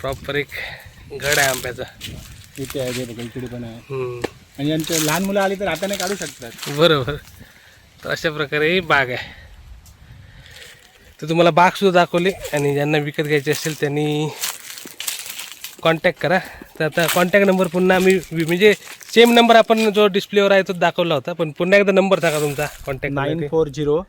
Proper एक घड आहे आंब्याचा. इथे आहे ते बघा इकडे पण आहे. हम्म. आणि यांचे लहान मुलं आली तर हाताने काढू शकतात. बरोबर. तर अशा प्रकारे ही बाग आहे. तर तुम्हाला बाग सुद्धा दाखवली आणि ज्यांना विकत घ्यायची असेल त्यांनी कॉन्टॅक्ट करा. तर आता कॉन्टॅक्ट नंबर पुन्हा आम्ही वि- म्हणजे सेम नंबर आपण जो डिस्प्लेवर आहे तो दाखवला होता पण पुन्हा एकदा नंबर सांगा तुमचा contact nine four zero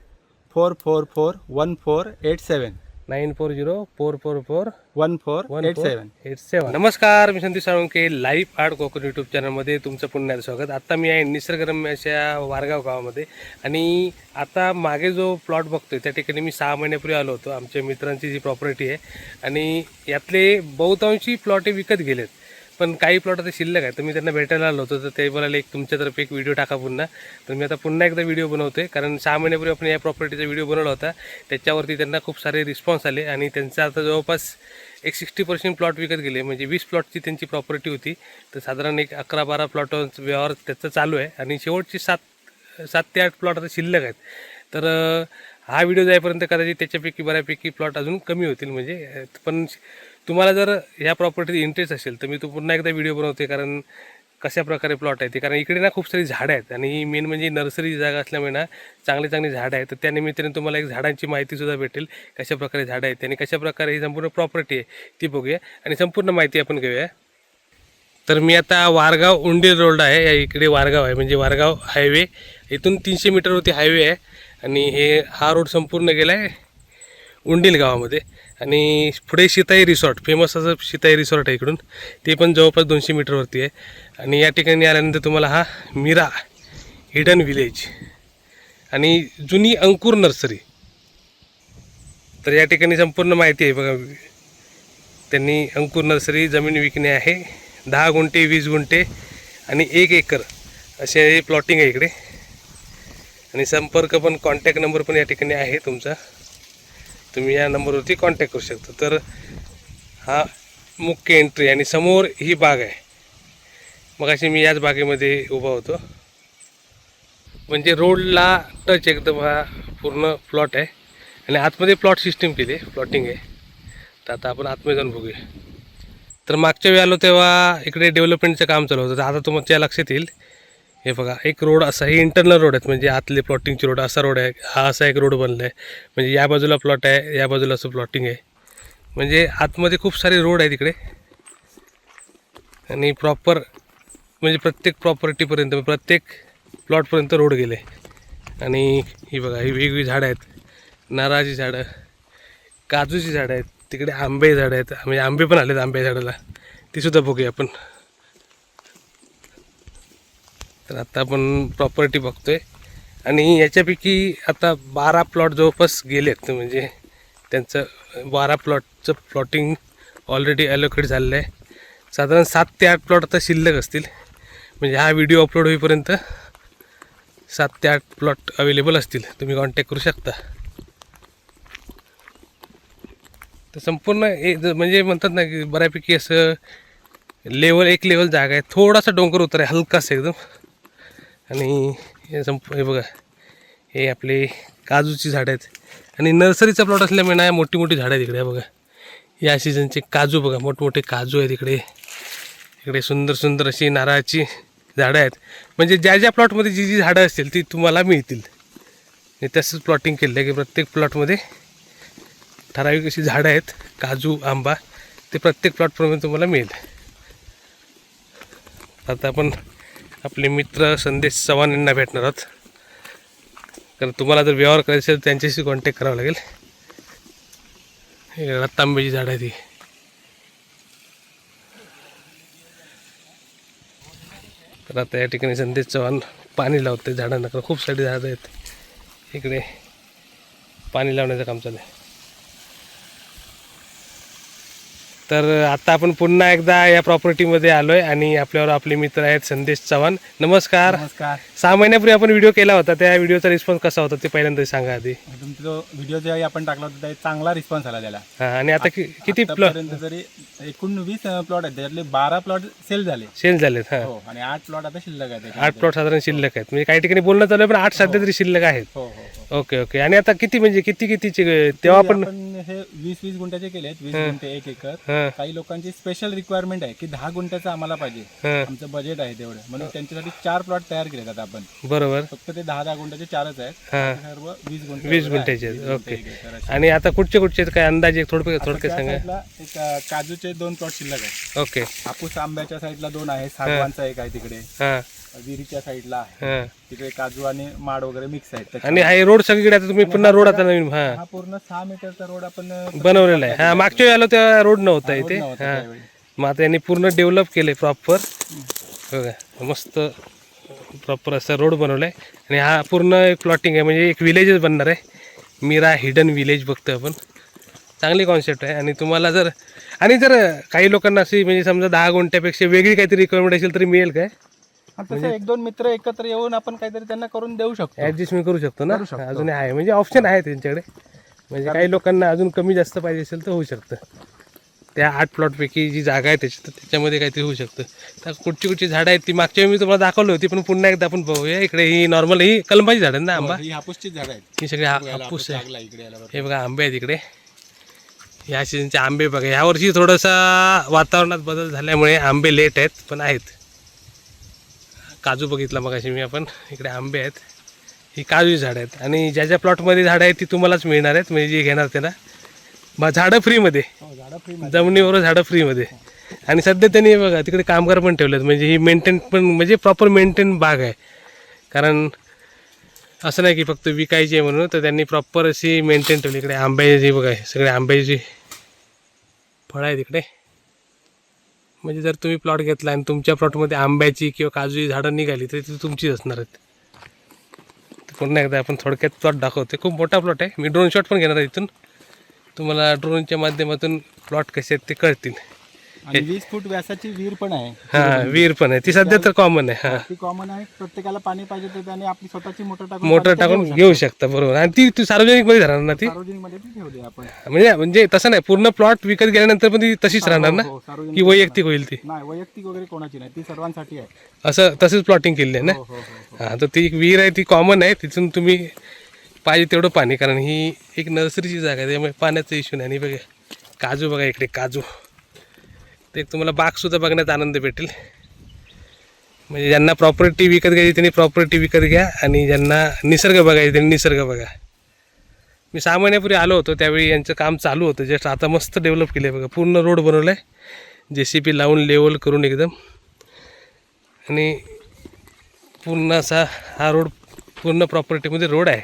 four four four one four eight seven. Nine four zero four four four one four one eight seven eight seven नमस्कार मी Sandeep Salunke live art Konkan YouTube चॅनलमध्ये तुमचं पुन्हा स्वागत आत्ता मी आहे निसर्गरम्य अशा वारगाव गावामध्ये आणि आता मागे जो प्लॉट बघतोय त्या ठिकाणी मी सहा महिन्यापूर्वी आलो होतो आमच्या मित्रांची जी प्रॉपर्टी आहे आणि यातले बहुतांशी प्लॉट हे विकत गेलेत पण काही प्लॉट आता शिल्लक आहे. तर मी त्यांना भेटायला आलो होतो. तर ते बोलायला एक तुमच्यातर्फे एक व्हिडिओ टाका पुन्हा. तर मी आता पुन्हा एकदा व्हिडिओ बनवतोय. कारण सहा महिन्यापूर्वी आपण या प्रॉपर्टीचा व्हिडिओ बनवला होता. त्याच्यावरती त्यांना खूप सारे रिस्पॉन्स आले. आणि त्यांचा आता जवळपास एक सिक्स्टी पर्सेंट प्लॉट विकत गेले. म्हणजे वीस प्लॉटची त्यांची प्रॉपर्टी होती. तर साधारण एक अकरा बारा प्लॉट व्यवहार त्याचा चालू आहे. आणि शेवटचे सात सात ते आठ प्लॉट आता शिल्लक आहेत. तर हा व्हिडिओ जाईपर्यंत कदाचित त्याच्यापैकी बऱ्यापैकी प्लॉट अजून कमी होतील. म्हणजे पण तुम्हाला जर ह्या प्रॉपर्टीत इंटरेस्ट असेल तर मी तो पुन्हा एकदा व्हिडिओ बनवते कारण कशा प्रकारे प्लॉट आहे ते. कारण इकडे ना खूप सारी झाडं आहेत आणि मेन म्हणजे नर्सरी जागा असल्यामुळे ना चांगली चांगली झाडं आहेत. तर त्या निमित्ताने तुम्हाला एक झाडांची माहितीसुद्धा भेटेल कशा प्रकारे झाडं आहेत आणि कशा प्रकारे ही संपूर्ण प्रॉपर्टी आहे ती बघूया. आणि संपूर्ण माहिती आपण घेऊया. तर मी आता वारगाव उंडीर रोड आहे या इकडे वारगाव आहे म्हणजे वारगाव हायवे इथून तीनशे मीटरवरती हायवे आहे आणि हे हा रोड संपूर्ण गेला आहे उंडील गावामध्ये. आणि पुढे सीताई रिसॉर्ट फेमस असं सीताई रिसॉर्ट आहे इकडून. ते पण जवळपास दोनशे मीटरवरती आहे. आणि या ठिकाणी आल्यानंतर तुम्हाला हा मीरा हिडन विलेज आणि जुनी अंकुर नर्सरी. तर या ठिकाणी संपूर्ण माहिती आहे बघा. त्यांनी अंकुर नर्सरी जमीन विकणे आहे. दहा गुंठे वीस गुंठे आणि एक एकर असे प्लॉटिंग आहे इकडे. आणि संपर्क पण कॉन्टॅक्ट नंबर पण या ठिकाणी आहे तुमचा. तुम्ही या नंबरवरती कॉन्टॅक्ट करू शकता. तर हा मुख्य एंट्री आणि समोर ही बाग आहे. मग अशी मी याच बागेमध्ये उभा होतो. म्हणजे रोडला टच एकदम हा पूर्ण प्लॉट आहे. आणि आतमध्ये प्लॉट सिस्टीम केली आहे. प्लॉटिंग आहे. तर आता आपण आतमध्ये जाऊन बघूया. तर मागच्या वेळी आलो तेव्हा इकडे डेव्हलपमेंटचं काम चालू होतं. तर आता तुमच्या लक्षात येईल. हे बघा एक रोड असा हे इंटरनल रोड आहेत म्हणजे आतले प्लॉटिंगचे रोड असा रोड आहे. हा असा एक रोड बनला आहे म्हणजे या बाजूला प्लॉट आहे या बाजूला असं प्लॉटिंग आहे. म्हणजे आतमध्ये खूप सारे रोड आहेत इकडे. आणि प्रॉपर म्हणजे प्रत्येक प्रॉपर्टीपर्यंत प्रत्येक प्लॉटपर्यंत रोड गेले. आणि ही बघा ही वेगवेगळी झाडं आहेत. नारळाची झाडं काजूची झाडं आहेत. तिकडे आंबे झाडं आहेत. म्हणजे आंबे पण आलेत आंबे झाडाला. तीसुद्धा बघूया आपण. तर आता आपण प्रॉपर्टी बघतोय. आणि याच्यापैकी आता बारा प्लॉट जवळपास गेलेत. म्हणजे त्यांचं बारा प्लॉटचं प्लॉटिंग ऑलरेडी ॲलोकेट झालेलं आहे. साधारण सात ते आठ प्लॉट आता शिल्लक असतील. म्हणजे हा व्हिडिओ अपलोड होईपर्यंत सात ते आठ प्लॉट अवेलेबल असतील. तुम्ही कॉन्टॅक्ट करू शकता. तर संपूर्ण ए म्हणजे म्हणतात ना की बऱ्यापैकी असं लेवल एक लेवल जागा आहे. थोडासा डोंगर उतर आहे हलकासा एकदम. आणि हे संप हे बघा हे आपले काजूची झाडं आहेत. आणि नर्सरीचा प्लॉट असल्यामुळे ना मोठी मोठी झाडं आहेत इकडे बघा. या सीझनचे काजू बघा मोठमोठे काजू आहेत इकडे. इकडे सुंदर सुंदर अशी नारळाची झाडं आहेत. म्हणजे ज्या ज्या प्लॉटमध्ये जी जी झाडं असतील ती तुम्हाला मिळतील. मी तसंच प्लॉटिंग केलं आहे की प्रत्येक प्लॉटमध्ये ठराविक अशी झाडं आहेत काजू आंबा ते प्रत्येक प्लॉटप्रमाणे तुम्हाला मिळेल. आता आपण आपले मित्र संदेश चव्हाण यांना भेटणार आहोत. कारण तुम्हाला जर व्यवहार करायचा असेल तर त्यांच्याशी कॉन्टॅक्ट करावं लागेल. हे रत्तांब्याची झाडं आहे ती. तर आता या ठिकाणी संदेश चव्हाण पाणी लावते झाडांना. कारण खूप सारी झाडं आहेत. इकडे पाणी लावण्याचं काम चालू आहे. तर आता आपण पुन्हा एकदा या प्रॉपर्टीमध्ये आलोय आणि आपल्यावर आपले मित्र आहेत संदेश चव्हाण. नमस्कार. नमस्कार. सहा महिन्यापूर्वी आपण व्हिडिओ केला होता त्या व्हिडिओचा रिस्पॉन्स कसा होता ते पहिल्यांदा सांगा आधी. तुमचा जो व्हिडिओ जेव्हा आपण टाकला होता त्यात चांगला रिस्पॉन्स आला त्याला. हा आणि आता कि- किती प्लॉट आतापर्यंत तरी एकूण वीस प्लॉट आहेत. त्याच्यातले बारा प्लॉट सेल झाले. सेल झालेत हा. हो आणि आठ प्लॉट आता शिल्लक आहेत आठ प्लॉट साधारण शिल्लक आहेत. म्हणजे काही ठिकाणी बोलणं चालू आहे पण आठ सध्या तरी शिल्लक आहेत. हो हो हो. Okay okay. आणि आता किती म्हणजे किती कितीचे तेव्हा पण आपण हे वीस वीस गुंठ्याचे केले आहेत. वीस गुंठे एक एकर. काही लोकांची स्पेशल रिक्वायरमेंट आहे की दहा गुंठ्याचं आम्हाला पाहिजे. आमचं बजेट आहे तेवढं. म्हणून त्यांच्यासाठी चार प्लॉट तयार केले आहेत आपण. बरोबर. फक्त ते दहा दहा गुंठ्याचे चारच आहेत. सर्व वीस गुंठे वीस गुंठ्याचे आहेत. आहेत, ओके. आणि आता कुठचे कुठचे आहेत? काय अंदाजे थोडं थोडक्यात सांगा. एक काजूचे दोन प्लॉट शिल्लक आहे ओके. हापूस आंब्याच्या साईडला दोन आहे सागवानचा एक आहे तिकडे. विहिरीच्या साईडला आहे. हां. तिकडे काजू आणि माड वगैरे मिक्स आहेत. आणि हा हे रोड सगळीकडे आता तुम्ही पुन्हा रोड आता नवीन हां. हा पूर्ण सहा मीटरचा रोड आपण अं, बनवलेला आहे. हा मागच्या वेळी आलो त्या रोड नव्हता इथे. नव्हता हा. त्यावेळी. मग आता यांनी पूर्ण डेव्हलप केले प्रॉपर बघा मस्त प्रॉपर असा रोड बनवलाय. आणि हा पूर्ण एक प्लॉटिंग आहे म्हणजे एक विलेजच बनणार आहे. मीरा हिडन विलेज बघतोय आपण. चांगली कॉन्सेप्ट आहे. आणि तुम्हाला जर आणि जर काही लोकांना अशी म्हणजे समजा दहा गुंठ्यापेक्षा वेगळी काहीतरी रिक्वायरमेंट असेल तरी मिळेल काय? हा, तसं एक दोन मित्र एकत्र येऊन आपण काहीतरी त्यांना करून देऊ शकतो. ॲडजस्टमेंट करू शकतो ना? अजून आहे. म्हणजे ऑप्शन आहे त्यांच्याकडे. म्हणजे काही लोकांना अजून कमी जास्त पाहिजे असेल तर होऊ शकतं. त्या आठ प्लॉटपैकी जी जागा आहे त्याची तर त्याच्यामध्ये काहीतरी होऊ शकतं. तर कुठची कुठची झाडं आहेत ती मागच्या वेळी मी तुम्हाला दाखवली होती पण पुन्हा एकदा आपण पाहूया इकडे ही नॉर्मल ही कलमाची झाडं आहेत ना आंबा? ही हापूसची झाड आहेत. ही सगळी हा- हापूस आहे. हे बघा आंबे आहेत इकडे. ह्या सीझनचे आंबे बघा. ह्या वर्षी थोडासा वातावरणात बदल झाल्यामुळे आंबे लेट आहेत पण आहेत. काजू बघितला मग मी आपण. इकडे आंबे आहेत. ही काजूची झाडं आहेत. आणि ज्या ज्या प्लॉटमध्ये झाडं आहेत ती तुम्हालाच मिळणार आहेत. म्हणजे जे घेणार त्यांना. मग झाडं फ्रीमध्ये. हो झाडं फ्री जमिनीवर झाडं फ्रीमध्ये. आणि सध्या त्यांनी बघा तिकडे कामगार पण ठेवलेत. म्हणजे ही मेंटेन पण म्हणजे प्रॉपर मेंटेन बाग आहे. कारण असं नाही की फक्त विकायची आहे म्हणून तर त्यांनी प्रॉपर अशी मेंटेन ठेवली. इकडे आंब्याची बघा सगळे आंब्याची फळं आहेत इकडे. म्हणजे जर तुम्ही प्लॉट घेतला आणि तुमच्या प्लॉटमध्ये आंब्याची किंवा काजूची झाडं निघाली तर ती तुमचीच असणार आहेत. पुन्हा एकदा आपण थोडक्यात प्लॉट दाखवते खूप मोठा प्लॉट आहे. मी ड्रोन शॉट पण घेणार आहे इथून. तुम्हाला ड्रोनच्या माध्यमातून प्लॉट कसे आहेत ते कळतील. आणि वीस फूट व्यासाची विहीर पण आहे. हां विहीर पण आहे. ती सध्या तर कॉमन आहे हां. ती कॉमन आहे. प्रत्येकाला पाणी पाहिजे तर त्याने आपली स्वतःची मोटर टाकून मोटर टाकून घेऊ शकता. बरोबर. आणि ती ती सार्वजनिकमध्ये राहणार ना ती. सार्वजनिकमध्ये ती ठेवली आपण. म्हणजे म्हणजे तसं नाही पूर्ण प्लॉट विकत गेल्यानंतर पण ती तशीच राहणार ना? हो सार्वजनिक की वैयक्तिक होईल ती? नाही वैयक्तिक वगैरे कोणाची नाही. ती सर्वांसाठी आहे. असं तसंच प्लॉटिंग केली आहे ना? हो हो हो हां. तर ती एक विहीर आहे ती कॉमन आहे. तिथून तुम्ही पाहिजे तेवढं पाणी कारण ही एक नर्सरीची जागा आहे त्यामुळे पाण्याचा इश्यू नाही. आणि बघा काजू बघा इकडे काजू. ते एक तुम्हाला बागसुद्धा बघण्यात आनंद भेटेल. म्हणजे ज्यांना प्रॉपर्टी विकत घ्यायची त्यांनी प्रॉपर्टी विकत घ्या आणि ज्यांना निसर्ग बघायचा त्यांनी निसर्ग बघा. मी सहा महिन्यापूर्वी आलो होतो त्यावेळी यांचं काम चालू होतं जस्ट आता मस्त डेव्हलप केलं आहे बघा. पूर्ण रोड बनवला आहे जे सी पी लावून लेवल करून एकदम. आणि पूर्ण असा हा रोड पूर्ण प्रॉपर्टीमध्ये रोड आहे.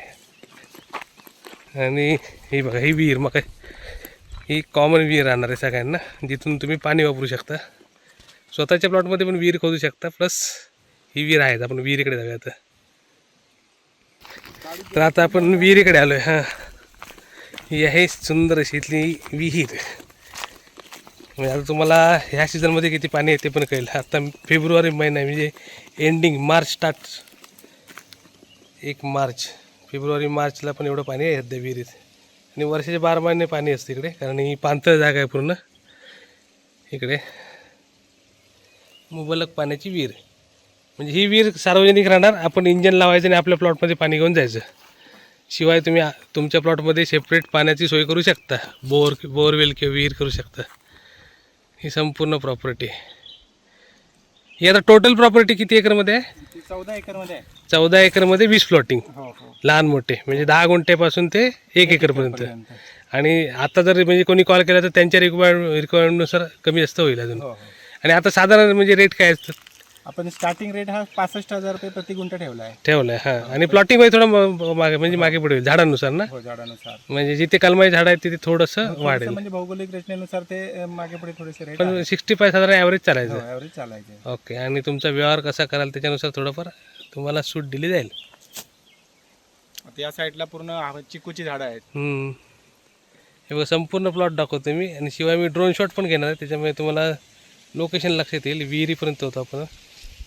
आणि हे बघा ही विहीर मग काय. ही कॉमन विहीर राहणार आहे सगळ्यांना. जिथून तुम्ही पाणी वापरू शकता. स्वतःच्या प्लॉटमध्ये पण विहीर खोदू शकता. प्लस ही विहीर आहेत. आपण विहिरीकडे जाऊया आता तर आता आपण विहिरीकडे आलो आहे हां. ही आहे सुंदर अशी इथली विहीर. म्हणजे आता तुम्हाला ह्या सीझनमध्ये किती पाणी आहे ते पण कळेल. आता फेब्रुवारी महिना म्हणजे एंडिंग मार्च स्टार्ट एक मार्च फेब्रुवारी मार्चला पण एवढं पाणी आहे सध्या विहिरीत. आणि वर्षाचे बारा महिने पाणी असते इकडे कारण ही पाणथळ जागा आहे पूर्ण. इकडे. मुबलक पाण्याची विहीर. म्हणजे ही विहीर सार्वजनिक राहणार आपण इंजन लावायचं आणि आपल्या प्लॉटमध्ये पाणी घेऊन जायचं. शिवाय तुम्ही तुमच्या प्लॉटमध्ये सेपरेट पाण्याची सोय करू शकता. बोर बोरवेल किंवा विहीर करू शकता. ही संपूर्ण प्रॉपर्टी ही आता टोटल प्रॉपर्टी किती एकरमध्ये आहे? चौदा एकरमध्ये आहे. चौदा एकरमध्ये वीस प्लॉटिंग हो हो. लहान मोठे म्हणजे दहा गुंठ्यापासून ते एक एकरपर्यंत. आणि आता जर म्हणजे कोणी कॉल केला तर त्यांच्या रिक्वायर रिक्वायरमेंटनुसार कमी जास्त होईल अजून. हो हो. आणि आता साधारण म्हणजे रेट काय असतात आपण स्टार्टिंग रेट हा पासष्ट हजार रुपये प्रति गुंठ ठेवला आहे ठेवलं आहे हां. आणि प्लॉटिंगमध्ये थोडं म- मागे म्हणजे मागे पुढे होईल झाडानुसार ना? हो झाडानुसार. म्हणजे जिथे कलमाई झाड आहेत तिथे थोडंसं वाढेल. म्हणजे भौगोलिक रचनेनुसार ते अं, मागे पुढे थोडेसे रेट पण सिक्स्टी फाय साधारण ॲव्हरेज चालायचं. ॲव्हरेज चालायचे. ओके आणि तुमचा व्यवहार कसा कराल त्याच्यानुसार थोडंफार तुम्हाला सूट दिली जाईल. आता या साईडला पूर्ण हा- चिकूची झाडं आहेत. हम्म. हे बघा संपूर्ण प्लॉट दाखवतो मी. आणि शिवाय मी ड्रोन शॉट पण घेणार आहे. त्याच्यामुळे तुम्हाला लोकेशन लक्षात येईल. विहिरीपर्यंत होतो आपण.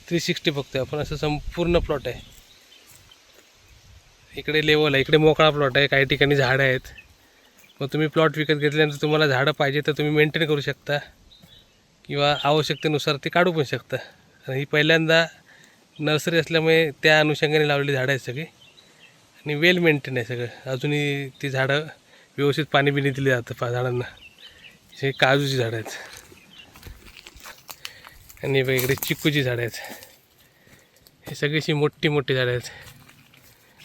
थ्री सिक्स्टी बघतोय आपण. असं संपूर्ण प्लॉट आहे. इकडे लेवल आहे. इकडे मोकळा प्लॉट आहे. काही ठिकाणी झाडं आहेत. मग तुम्ही प्लॉट विकत घेतल्यानंतर तुम्हाला झाडं पाहिजे तर तुम्ही मेंटेन करू शकता. किंवा आवश्यकतेनुसार ते काढू पण शकता. आणि ही पहिल्यांदा नर्सरी असल्यामुळे त्या अनुषंगाने लावलेली झाडं आहेत सगळी. आणि वेल मेंटेन आहे सगळं. अजूनही ती झाडं व्यवस्थित पाणी बिणी दिले जातं पा झाडांना. हे काजूची झाडं आहेत. आणि बघ इकडे चिकूची झाडं आहेत. हे सगळीशी मोठी मोठी झाडं आहेत.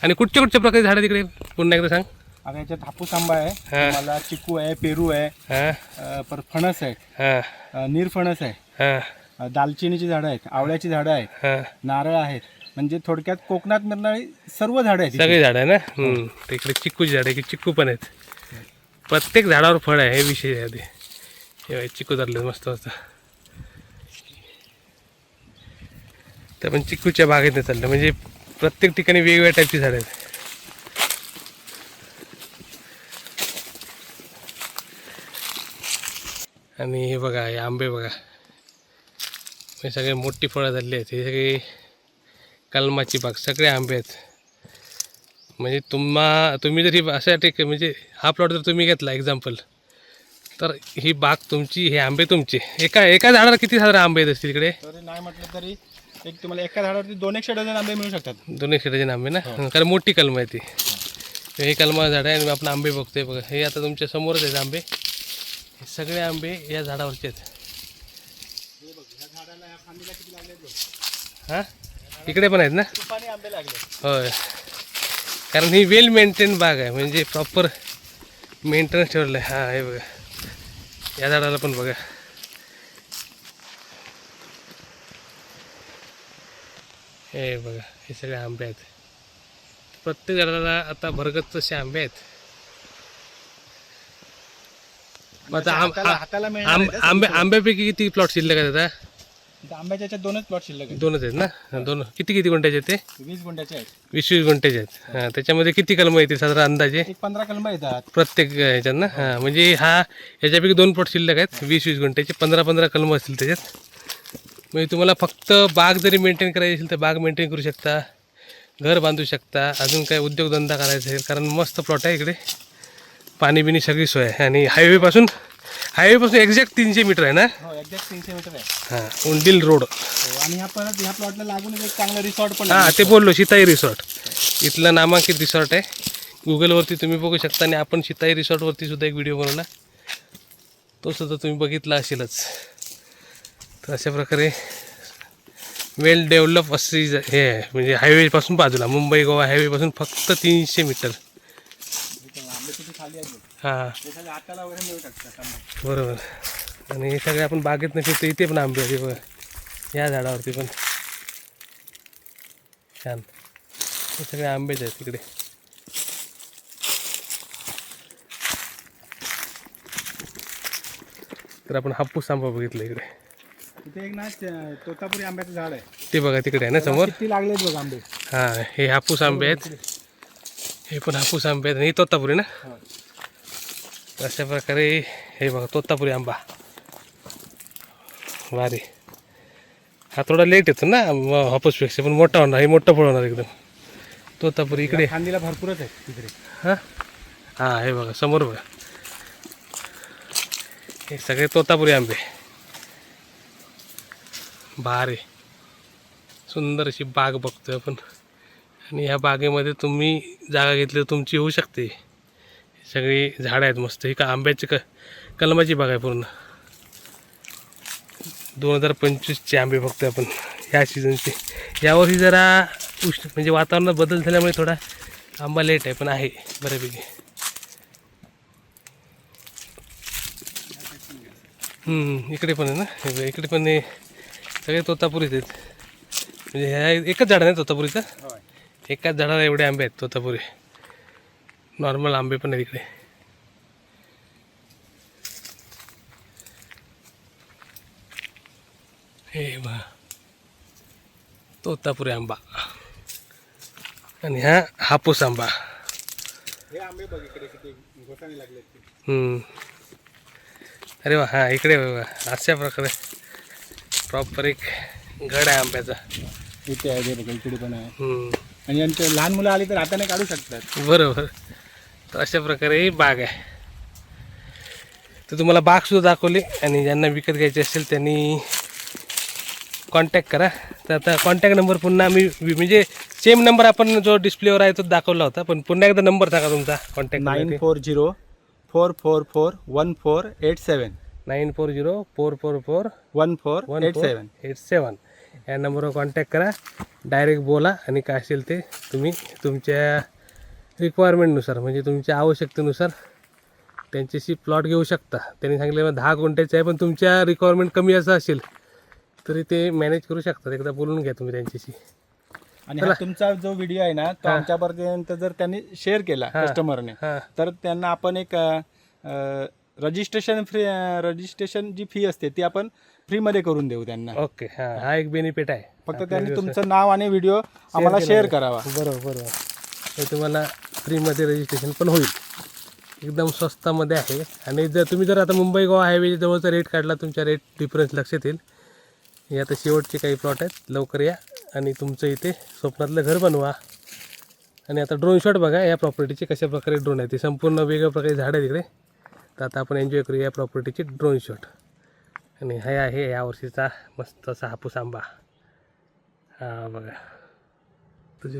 आणि कुठच्या कुठच्या प्रकारची झाडं तिकडे पुन्हा एकदा सांग. आता याच्यात हापूस आंबा आहे हा. मला चिकू आहे पेरू आहे हां. परत फणस आहे हां. निरफणस आहे हां. दालचिनीची झाडं आहेत आवळ्याची झाडं आहेत नारळ आहेत म्हणजे थोडक्यात कोकणात मिळणारी सर्व झाडं आहेत. सगळी झाडं आहे ना? हम्म. इकडे चिक्कूची झाडं आहे की चिक्कू पण आहेत. प्रत्येक झाडावर फळ आहे हे विषय आहे आधी. हे बघ, चिक्कू धरले मस्त मस्त तर पण चिक्कूच्या बागेत चाललं. म्हणजे प्रत्येक ठिकाणी वेगवेगळ्या टाईपची झाडं आहेत. आणि हे बघा हे आंबे बघा. हे सगळे मोठी फळं झाली आहेत. हे सगळे कलमाची बाग सगळे आंबे आहेत. म्हणजे तुम्हा तुम्ही जरी अशा ठीक म्हणजे हा प्लॉट जर तुम्ही घेतला एक्झाम्पल तर ही बाग तुमची हे आंबे तुमचे. एका एका झाडाला किती साधारण आंबे आहेत असतील इकडे? तरी नाही म्हटलं तरी एक तुम्हाला एका झाडावरती दोन एकशे डझन आंबे मिळू शकतात. दोन एक डझन आंबे ना? कारण मोठी कलम आहे ती. हे कलमा झाड आहे आणि आपण आंबे बघतोय बघा. हे आता तुमच्या समोरच आहेत आंबे. हे सगळे आंबे या झाडावरचे आहेत. हां? इकडे पण आहेत ना? होय. कारण ही वेल मेंटेन बाग आहे म्हणजे प्रॉपर मेंटेनन्स ठेवलेलं आहे. हां हे बघा. या झाडाला पण बघा. हे बघा हे सगळे आंबे आहेत. प्रत्येक झाडाला आता भरगत तसे आंबे आहेत. मग आता आंबे आंब्यापैकी किती प्लॉट शिल्लक आहेत आता आंब्याच्या दोनच प्लॉट शिल्लक आहेत. दोनच आहेत ना? दोन किती किती गुंठ्याचे आहेत ते? वीस गुंठ्याचे आहेत. वीस वीस गुंठ्याचे आहेत. हां त्याच्यामध्ये किती कलमं येतील साधारण अंदाजे? एक पंधरा कलम येतात. प्रत्येक ह्याच्यात ना? हां म्हणजे हा याच्यापैकी दोन प्लॉट शिल्लक आहेत. वीस वीस गुंठ्याचे. पंधरा पंधरा कलम असतील त्याच्यात. म्हणजे तुम्हाला फक्त बाग जरी मेंटेन करायची असेल तर बाग मेंटेन करू शकता. घर बांधू शकता. अजून काय उद्योगधंदा करायचा असेल कारण मस्त प्लॉट आहे इकडे. पाणी बिणी सगळी सोय आहे. आणि हायवेपासून हायवेपासून एक्झॅक्ट तीनशे मीटर आहे ना? हो एक्झॅक्ट तीनशे मीटर आहे. हां उंडिल रोड. हो, आणि ह्या परत ह्या प्लॉटला लागूनच एक चांगलं रिसॉर्ट पण हां आहे. ते बोललो शिताई रिसॉर्ट इथलं नामांकित रिसॉर्ट आहे. गुगलवरती तुम्ही बघू शकता आणि आपण शिताई रिसॉर्टवरती सुद्धा एक व्हिडिओ बनवला. तो सुद्धा तुम्ही बघितला असेलच. तर अशा प्रकारे वेल डेव्हलप अशी ज- हे आहे. म्हणजे हायवेपासून बाजूला. मुंबई गोवा हायवेपासून फक्त तीनशे मीटर. आंबे किती खाली आहेत बघ. हां. हे सगळे हाताला वगैरे मिळू शकतात आंबे. बरोबर. आणि हे सगळे आपण बागेत नसेल तर इथे पण आंबे आहेत हे बघा. या झाडावरती पण. छान. हे सगळे आंबेच आहेत तिकडे. तर आपण हापूस आंबा बघितला इकडे. एक ना तोतापुरी आंब्याचं झाड आहे. ते बघा तिकडे आहे ना समोर? किती लागलेत बघ आंबे. हां हे हापूस आंबे आहेत. हे पण हापूस आंबे आहेत. आणि हे तोतापुरी ना? हो. अशा प्रकारे हे बघा तोतापुरी आंबा. भारी. हा थोडा लेट येतो ना हापूसपेक्षा पण मोठा होणार हे मोठं फळ होणार एकदम. तोतापुरी इकडे. खांदीला भरपूरच आहे तिकडे. हां? हां हे बघा समोर बघा. हे सगळे तोतापुरी आंबे. भारी. सुंदर अशी बाग बघतोय आपण. आणि ह्या बागेमध्ये तुम्ही जागा घेतली तर तुमची होऊ शकते. सगळी झाडं आहेत मस्त. ही का आंब्याची क कलमाची बाग आहे पूर्ण. दोन हजार पंचवीसचे आंबे बघतोय आपण. ह्या सीझनचे यावर्षी जरा उष्ण म्हणजे वातावरणात बदल झाल्यामुळे थोडा आंबा लेट आहे पण आहे बऱ्यापैकी. इकडे पण आहे ना? इकडे पण हे सगळे तोतापुरीच आहेत. म्हणजे ह्या एकच झाड आहे तोतापुरीचं? एकाच झाडाला एवढे आंबे आहेत तोतापुरी. नॉर्मल आंबे पण आहेत इकडे. हे बा तोतापुरी आंबा. आणि हा हापूस आंबा. हे. अरे वा हां इकडे अशा प्रकारे प्रॉपर एक घड आहे आंब्याचा. इथे आहे बघा इकडे पण आहे. आणि यांचे लहान मुलं आली तर हाताने काढू शकतात. बरोबर. तर अशा प्रकारे ही बाग आहे. तर तुम्हाला बाग सुद्धा दाखवली आणि ज्यांना विकत घ्यायची असेल त्यांनी कॉन्टॅक्ट करा. तर आता कॉन्टॅक्ट नंबर पुन्हा मी म्हणजे सेम नंबर आपण जो डिस्प्लेवर आहे तो दाखवला होता पण पुन्हा एकदा नंबर सांगा तुमचा contact nine four zero four four four one four eight seven. Nine four zero four four four one four one eight seven. Eight seven. या नंबरवर कॉन्टॅक्ट करा. डायरेक्ट बोला आणि काय असेल ते तुम्ही तुमच्या रिक्वायरमेंटनुसार म्हणजे तुमच्या आवश्यकतेनुसार त्यांच्याशी प्लॉट घेऊ शकता. त्यांनी सांगितलं दहा गुंठ्याचे आहे पण तुमच्या रिक्वायरमेंट कमी असं असेल तरी ते मॅनेज करू शकतात. एकदा बोलून घ्या तुम्ही त्यांच्याशी. आणि हा तुमचा जो व्हिडिओ आहे ना तो आमच्यापर्यंत जर त्यांनी शेअर केला कस्टमरने तर त्यांना आपण एक रजिस्ट्रेशन फ्री रजिस्ट्रेशन जी फी असते ती आपण फ्रीमध्ये करून देऊ त्यांना. ओके हां. हा एक बेनिफिट आहे. फक्त त्यांनी तुमचं नाव आणि व्हिडिओ आम्हाला शेअर करावा. बरोबर बरोबर. हे तुम्हाला फ्रीमध्ये रजिस्ट्रेशन पण होईल. एकदम स्वस्तामध्ये आहे. आणि जर तुम्ही जर आता मुंबई गोवा हायवे जवळचा रेट काढला तुमच्या रेट डिफरन्स लक्षात येईल. हे आता शेवटचे काही प्लॉट आहेत. लवकर या. आणि तुमचं इथे स्वप्नातलं घर बनवा. आणि आता ड्रोन शॉट बघा या प्रॉपर्टीचे कशा प्रकारे ड्रोन आहे. ते संपूर्ण वेगळ्या प्रकारे झाडं आहे तिकडे तर आता आपण एन्जॉय करूया या प्रॉपर्टीचे ड्रोन शॉट आणि हे आहे यावर्षीचा मस्त असा हापूस आंबा. हा बघा. तुझं